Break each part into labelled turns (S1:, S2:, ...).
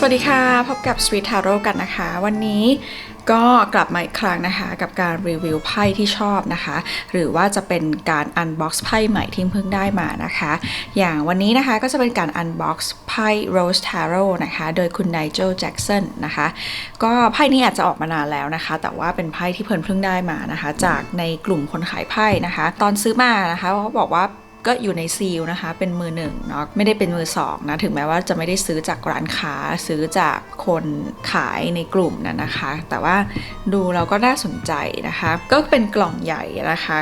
S1: สวัสดีค่ะ พบกับ Sweet Tarot กันนะคะ วันนี้ก็กลับมาอีกครั้งนะคะ กับการรีวิวไพ่ที่ชอบนะคะ หรือว่าจะเป็นการ unbox ไพ่ใหม่ที่เพิ่งได้มานะคะ อย่างวันนี้นะคะก็จะเป็นการ unbox ไพ่ Rose Tarot นะคะ โดยคุณ Nigel Jackson นะคะ ก็ไพ่นี้อาจจะออกมานานแล้วนะคะ แต่ว่าเป็นไพ่ที่เพิ่นเพิ่งได้มานะคะ จากในกลุ่มคนขายไพ่นะคะ ตอนซื้อมานะคะเขาบอกว่า ก็อยู่ในซีลนะคะ เป็นมือหนึ่งเนาะไม่ได้เป็นมือสองนะ ถึงแม้ว่าจะไม่ได้ซื้อจากร้านค้าซื้อจากคนขายในกลุ่มนะนนะคะ แต่ว่าดูเราก็น่าสนใจนะคะ ก็เป็นกล่องใหญ่นะคะ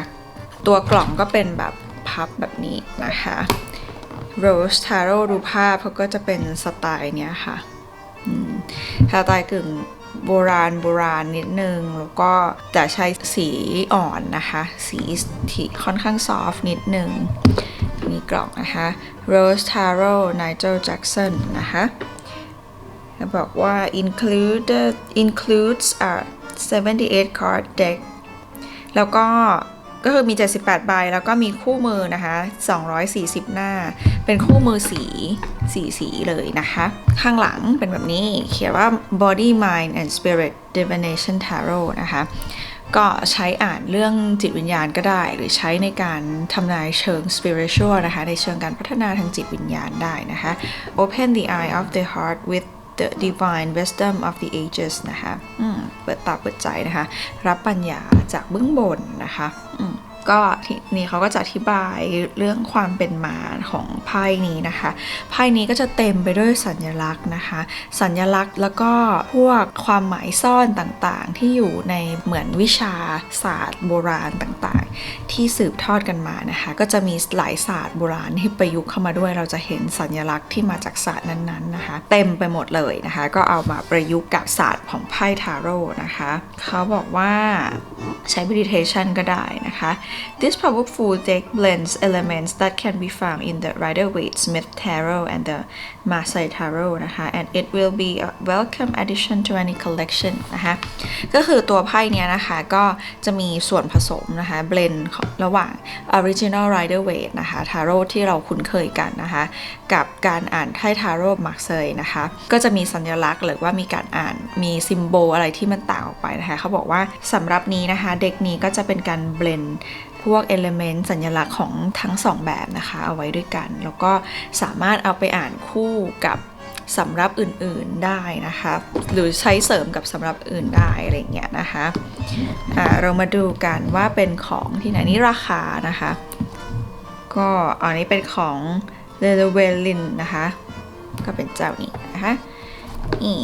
S1: ตัวกล่องก็เป็นแบบพับแบบนี้นะคะ Rose Tarot ดูภาพเขาก็จะเป็นสไตล์เนี้ยค่ะสไตล์กึ่ง โบราณโบราณนิดนึง แล้วก็แต่ใช้สีอ่อนนะคะ สีที่ค่อนข้างซอฟต์นิดนึงมีกล่องนะคะ Rose Tarot Nigel Jackson นะคะบอกว่า included includes a 78 card deck แล้วก็ ก็คือมี 78 ใบ แล้วก็มีคู่มือนะคะ 240 หน้า เป็นคู่มือสีสีสีเลยนะคะ ข้างหลังเป็นแบบนี้ เขียนว่า body mind and spirit divination tarot นะคะ ก็ใช้อ่านเรื่องจิตวิญญาณก็ได้ หรือใช้ในการทำนายเชิง spiritual นะคะ ในเชิงการพัฒนาทางจิตวิญญาณได้นะคะ open the eye of the heart with the divine wisdom of the ages นะคะอืมเปิดตาเปิดใจนะคะ รับปัญญาจากเบื้องบนนะคะอืม ก็นี้เขาก็จะอธิบายเรื่องความเป็นมาของไพ่นี้นะคะไพ่นี้ก็จะเต็มไปด้วยสัญลักษณ์นะคะ สัญลักษณ์แล้วก็พวกความหมายซ่อนต่างๆ ที่อยู่ในเหมือนวิชาศาสตร์โบราณต่างๆ ที่สืบทอดกันมานะคะ ก็จะมีหลายศาสตร์โบราณที่ประยุกต์เข้ามาด้วย เราจะเห็นสัญลักษณ์ที่มาจากศาสตร์นั้นๆนะคะ เต็มไปหมดเลยนะคะ ก็เอามาประยุกต์กับศาสตร์ของไพ่ทาโร่นะคะ เขาบอกว่าใช้ meditation ก็ได้นะคะ This powerful deck blends elements that can be found in the Rider-Waite Smith Tarot and the Masai Tarot นะคะ and it will be a welcome addition to any collection นะคะ ก็คือตัวไพ่เนี้ยนะคะ ก็จะมีส่วนผสมนะคะ เบลนระหว่าง original Rider-Waite นะคะ Tarot ที่เราคุ้นเคยกันนะคะ กับการอ่านไพ่ทาโร่มาร์เซยนะคะ ก็จะมีสัญลักษณ์หรือว่ามีการอ่านมีซิมโบลอะไรที่มันต่างออกไปนะคะ เขาบอกว่าสำหรับนี้นะคะ เด็กนี้ก็จะเป็นการเบลนพวกเอลเมนต์สัญลักษณ์ของทั้งสองแบบนะคะ เอาไว้ด้วยกัน แล้วก็สามารถเอาไปอ่านคู่กับสำรับอื่นๆได้นะคะ หรือใช้เสริมกับสำรับอื่นได้อะไรเงี้ยนะคะอ่าเรามาดูกันว่าเป็นของที่ไหนนี่ราคานะคะ ก็อันนี้เป็นของเลเวลินนะคะ ก็เป็นเจ้านี้นะคะนี่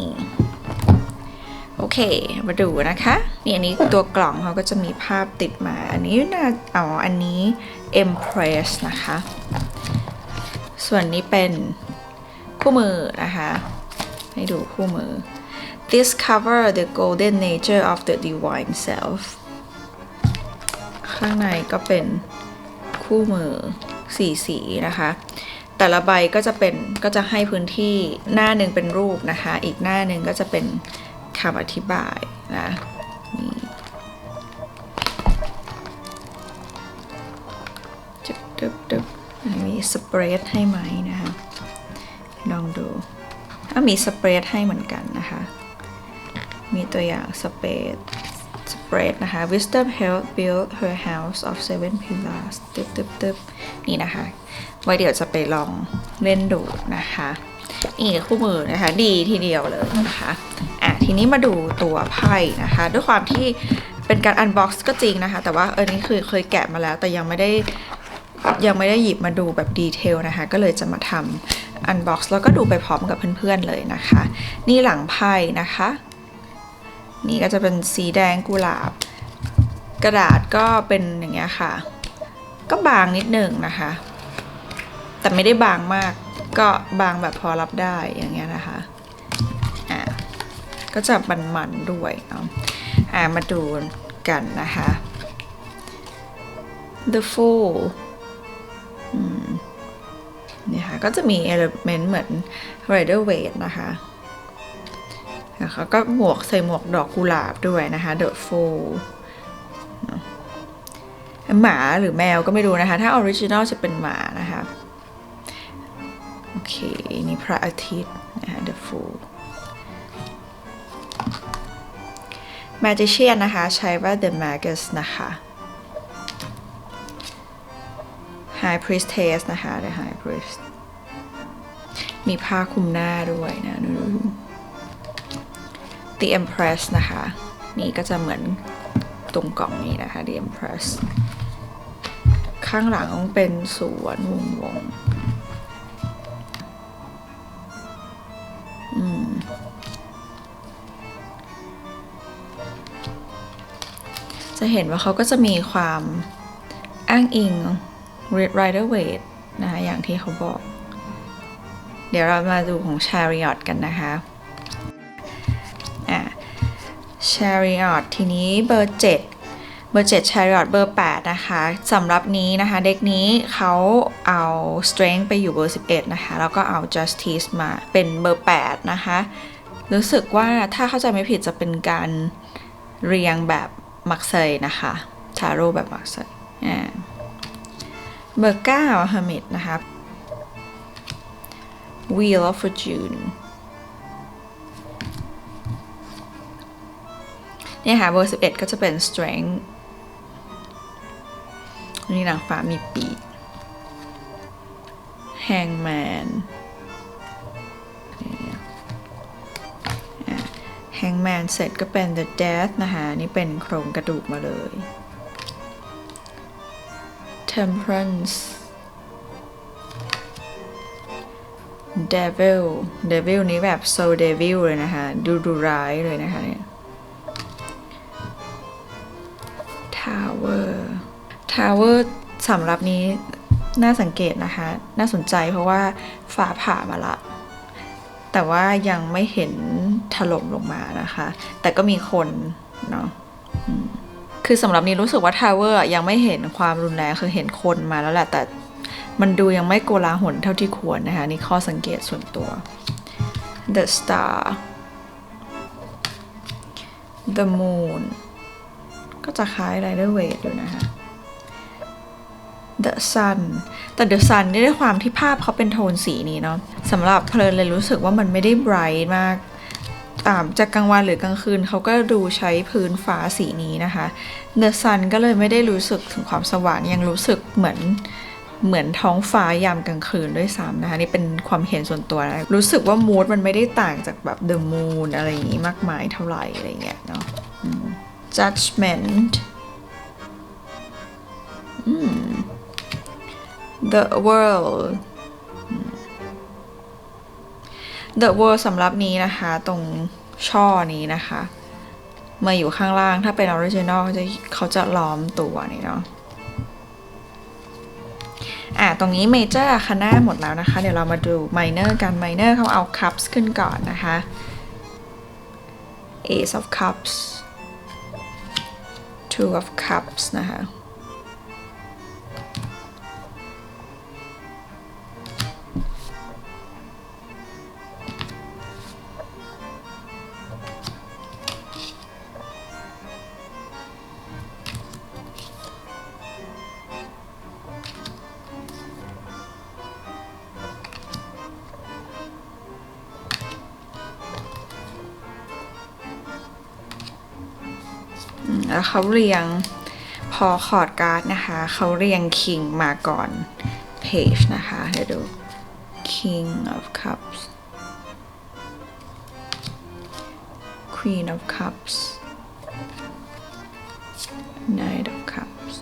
S1: โอเค มาดูนะคะ นี่อันนี้ตัวกล่องเขาก็จะมีภาพติดมา นนี้น่าเออันนี้ Empress นะคะ ส่วนนี้เป็นคู่มือนะคะ ให้ดูคู่มือ Discover the golden nature of the divine self ข้างในก็เป็นคู่มือสีสีนะคะ แต่ละใบก็จะเป็นก็จะให้พื้นที่หน้าหนึ่งเป็นรูปนะคะ อีกหน้าหนึ่งก็จะเป็นคำอธิบายนะึบจึ๊บมีสเปรดให้ไหมนะคะ ลองดูถ้ามีสเปรดให้เหมือนกันนะคะ มีตัวอย่างสเปรดสเปรดนะคะ Wisdom help build her house of seven pillars ตึ๊บตึ๊บตึ๊บนี่นะคะ ไว้เดี๋ยวจะไปลองเล่นดูนะคะนี่คู่มือนะคะ ดีทีเดียวเลยนะคะอะทีนี้มาดูตัวไพ่นะคะ ด้วยความที่เป็นการอันบ็อกซ์ก็จริงนะคะ แต่ว่าเออนี่คือเคยแกะมาแล้วแต่ยังไม่ได้ ยังไม่ได้หยิบมาดูแบบดีเทลนะคะ ก็เลยจะมาทำอันบ็อกซ์แล้วก็ดูไปพร้อมกับเพื่อนๆเลยนะคะ นี่หลังไพ่นะคะ นี่ก็จะเป็นสีแดงกุหลาบ กระดาษก็เป็นอย่างเงี้ยค่ะ ก็บางนิดหนึ่งนะคะ แต่ไม่ได้บางมากก็บางแบบพอรับได้อย่างเงี้ยนะคะอ่าก็จะมันๆด้วยเนาะอ่ามาดูกันนะคะ The Fool นี่ค่ะ ก็จะมีเอลเมนต์เหมือน Rider w a i t นะคะแล้วเขาก็หมวกใส่หมวกดอกกุหลาบด้วยนะคะ The Fool หมาหรือแมวก็ไม่รู้นะคะ ถ้าออริจินอลจะเป็นหมานะคะ โอเค นี่พระอาทิตย์นะคะ The Fool Magician นะคะ ใช้ว่า The Magus นะคะ high priestess นะคะ the high priest มีผ้าคลุมหน้าด้วยนะดู the empress นะคะ นี่ก็จะเหมือนตรงกล่องนี้นะคะ the empress ข้างหลังเป็นสวนวงวงอืมจะเห็นว่าเขาก็จะมีความอ้างอิง Rider w a i t นะคะอย่างที่เขาบอก เดี๋ยวเรามาดูของ Chariot กันนะคะอะ Chariot ทีนี้เบอร์ 7เบอร์7 Chariot เบอร์ 8 นะคะสำหรับนี้นะคะ เด็กนี้เขาเอา Strength ไปอยู่เบอร์ 11 นะคะ แล้วก็เอา Justice มาเป็นเบอร์ 8 นะคะ รู้สึกว่าถ้าเข้าใจไม่ผิดจะเป็นการเรียงแบบมักเซยนะคะทาโร่แบบมักเซยอ่า เบอร์9 Hermit นะคะ Wheel of Fortune เนี่ยค่ะเบอร์ 11 ก็จะเป็น Strength นี่นางฟ้ามีปีก Hangman แฮงแมนเสร็จก็เป็น The Death นะคะ นี่เป็นโครงกระดูกมาเลย Temperance Devil Devil นี้แบบ So Devil เลยนะคะ ดูดูร้ายเลยนะคะเนี่ย Tower Tower สำหรับนี้น่าสังเกตนะคะ น่าสนใจเพราะว่าฟ้าผ่ามาละ แต่ว่ายังไม่เห็นถล่มลงมานะคะ แต่ก็มีคนเนาะ คือสำหรับนี้รู้สึกว่าทาวเวอร์ยังไม่เห็นความรุนแรงคือเห็นคนมาแล้วแหละแต่มันดูยังไม่โกลาหลเท่าที่ควรนะคะนี่ข้อสังเกตส่วนตัว The Star The Moon ก็จะคล้าย Rider Waite อยู่นะคะ The Sun แต่ The Sun นี่ด้วยความที่ภาพเขาเป็นโทนสีนี้เนาะสำหรับเพลินเลยรู้สึกว่ามันไม่ได้ไบรท์มาก จากกลางวันหรือกลางคืนเขาก็ดูใช้พื้นฟ้าสีนี้นะคะ The Sun ก็เลยไม่ได้รู้สึกถึงความสว่างยังรู้สึกเหมือนเหมือนท้องฟ้ายามกลางคืนด้วยซ้ำนะคะนี่เป็นความเห็นส่วนตัวนะรู้สึกว่ามูดมันไม่ได้ต่างจากแบบ The Moon อะไรอย่างนี้มากมายเท่าไหร่อะไรเงี้ยเนาะ Judgment The World The World สำหรับนี้นะคะ ตรงช่อนี้นะคะ มาอยู่ข้างล่างถ้าเป็นออริจินอลเขาจะเขาจะล้อมตัวนี่เนาะอะตรงนี้เมเจอร์คาน่าหมดแล้วนะคะ เดี๋ยวเรามาดูไมเนอร์กันไมเนอร์เขาเอาคัพส์ขึ้นก่อนนะคะ Ace of Cups Two of Cups นะคะ เขาเรียงพอคอร์ดการ์ดนะคะ เขาเรียงคิงมาก่อนเพจนะคะให้ดู king of cups queen of cups knight of cups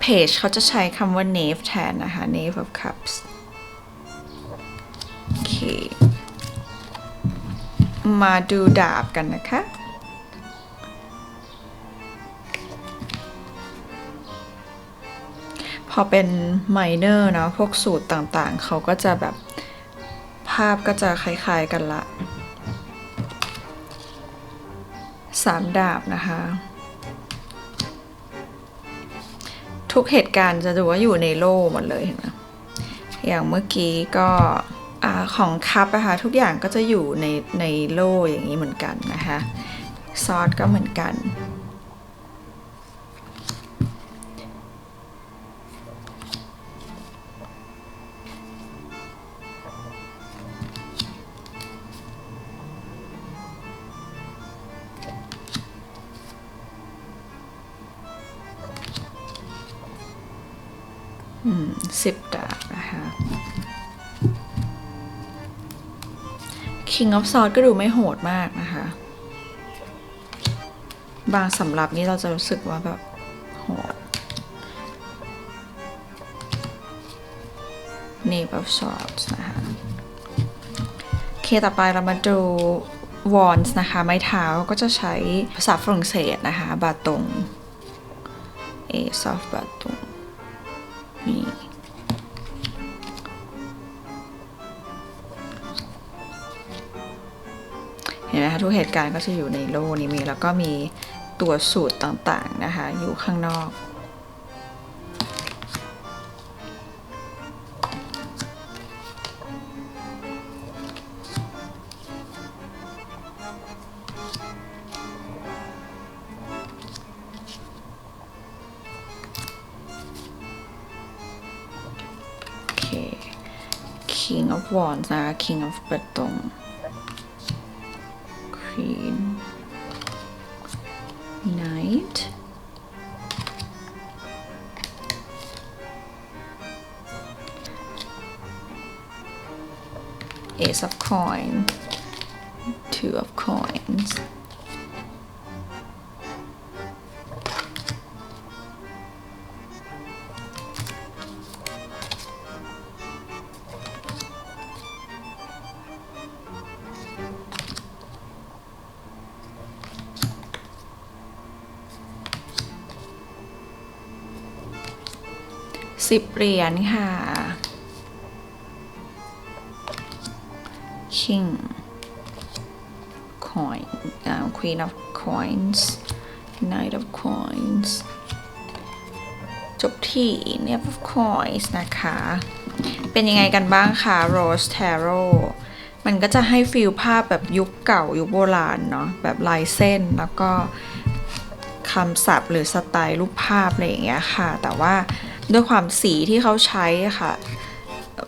S1: เพจเขาจะใช้คำว่า knave แทนนะคะ knave of cups มาดูดาบกันนะคะ พอเป็นไมเนอร์เนาะพวกสูตรต่างๆ เขาก็จะแบบภาพก็จะคล้ายๆกันละสามดาบนะคะ ทุกเหตุการณ์จะดูว่าอยู่ในโล่หมดเลยเห็นไหมอย่างเมื่อกี้ก็ อของคัพอะคะทุกอย่างก็จะอยู่ในในโล่อย่างนี้เหมือนกันนะคะซอสก็เหมือนกัน อืมสิบดา King of Swords ก็ดูไม่โหดมากนะคะ บางสำหรับนี้เราจะรู้สึกว่าแบบโหด Knave of Swords นะคะเคต่อไปเรามาดู Wands นะคะ ไม้เท้าก็จะใช้ภาษาฝรั่งเศสนะคะ บาตง Ace of บาตง นไหมคะทุกเหตุการณ์ก็จะอยู่ในโล่นี้มีแล้วก็มีตัวสูตรต่างๆนะคะ อยู่ข้างนอกโอเค King of Wands นะคะ King of ประตง Queen Knight. Ace of coin. Two of coins สิบเหรียญค่ะ King Coin อ่า Queen of Coins Knight of Coins จบที่ Knave of Coins นะคะ เป็นยังไงกันบ้างคะ Rose Tarot มันก็จะให้ฟีลภาพแบบยุคเก่า ยุคโบราณเนาะแบบลายเส้นแล้วก็คำศัพท์หรือสไตล์รูปภาพอะไรอย่างเงี้ยค่ะ แต่ว่า ด้วยความสีที่เขาใช้ค่ะ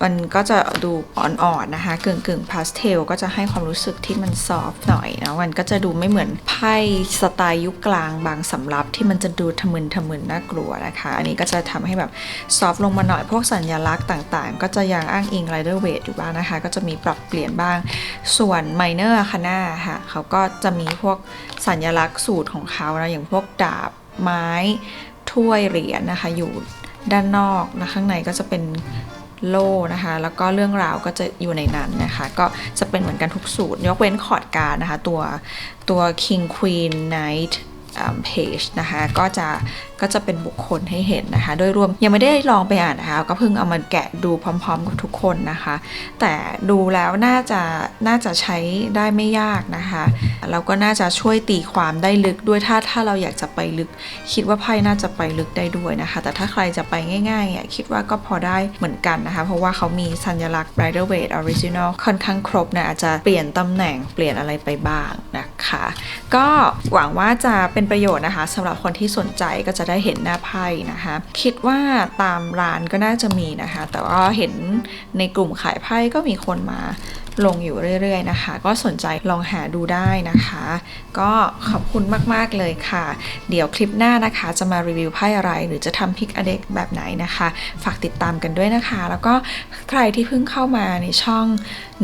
S1: มันก็จะดูอ่อนๆนะคะกึ่งกึ่งพาสเทลก็จะให้ความรู้สึกที่มันซอฟต์หน่อยนะมันก็จะดูไม่เหมือนไพ่สไตล์ยุคกลางบางสำรับที่มันจะดูทะมึนทะมึนน่ากลัวนะคะ อันนี้ก็จะทำให้แบบซอฟต์ลงมาหน่อยพวกสัญลักษณ์ต่างๆ ก็จะยังอ้างอิงไรเดอร์เวทอยู่บ้างนะคะ ก็จะมีปรับเปลี่ยนบ้างส่วนไมเนอร์คาน่าค่ะเขาก็จะมีพวกสัญลักษณ์สูตรของเขานะอย่างพวกดาบไม้ถ้วยเหรียญนะคะอยู่ ด้านนอกนะข้างในก็จะเป็นโล่นะคะ แล้วก็เรื่องราวก็จะอยู่ในนั้นนะคะ ก็จะเป็นเหมือนกันทุกสูตร ยกเว้นคอร์ดการนะคะ ตัวตัว King Queen Knight page นะคะ ก็จะ ก็จะเป็นบุคคลให้เห็นนะคะ โดยรวมยังไม่ได้ลองไปอ่านนะคะ ก็เพิ่งเอามาแกะดูพร้อม ๆ กับทุกคนนะคะ แต่ดูแล้วน่าจะน่าจะใช้ได้ไม่ยากนะคะแล้วก็น่าจะช่วยตีความได้ลึกด้วยถ้าถ้าเราอยากจะไปลึก คิดว่าไพ่น่าจะไปลึกได้ด้วยนะคะ แต่ถ้าใครจะไปง่ายๆอะคิดว่าก็พอได้เหมือนกันนะคะ เพราะว่าเขามีสัญลักษณ์ Rider Waite Original ค่อนข้างครบนะอาจจะเปลี่ยนตำแหน่งเปลี่ยนอะไรไปบ้างนะคะ ก็หวังว่าจะเป็นประโยชน์นะคะสำหรับคนที่สนใจก็จะได้เห็นหน้าไพ่นะคะ คิดว่าตามร้านก็น่าจะมีนะคะ แต่ว่าเห็นในกลุ่มขายไพ่ก็มีคนมา ลงอยู่เรื่อยๆนะคะ ก็สนใจลองหาดูได้นะคะ ก็ขอบคุณมากๆเลยค่ะ เดี๋ยวคลิปหน้านะคะ จะมารีวิวไพ่อะไร หรือจะทำพิกอเด็กแบบไหนนะคะ ฝากติดตามกันด้วยนะคะ แล้วก็ใครที่เพิ่งเข้ามาในช่อง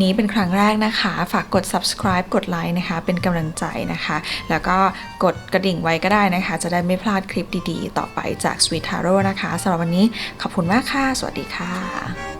S1: นี้เป็นครั้งแรกนะคะ ฝากกด subscribe กดไลค์นะคะ เป็นกำลังใจนะคะ แล้วก็กดกระดิ่งไว้ก็ได้นะคะ จะได้ไม่พลาดคลิปดีๆ ต่อไปจาก Sweet Taro นะคะสำหรับวันนี้ขอบคุณมากค่ะ สวัสดีค่ะ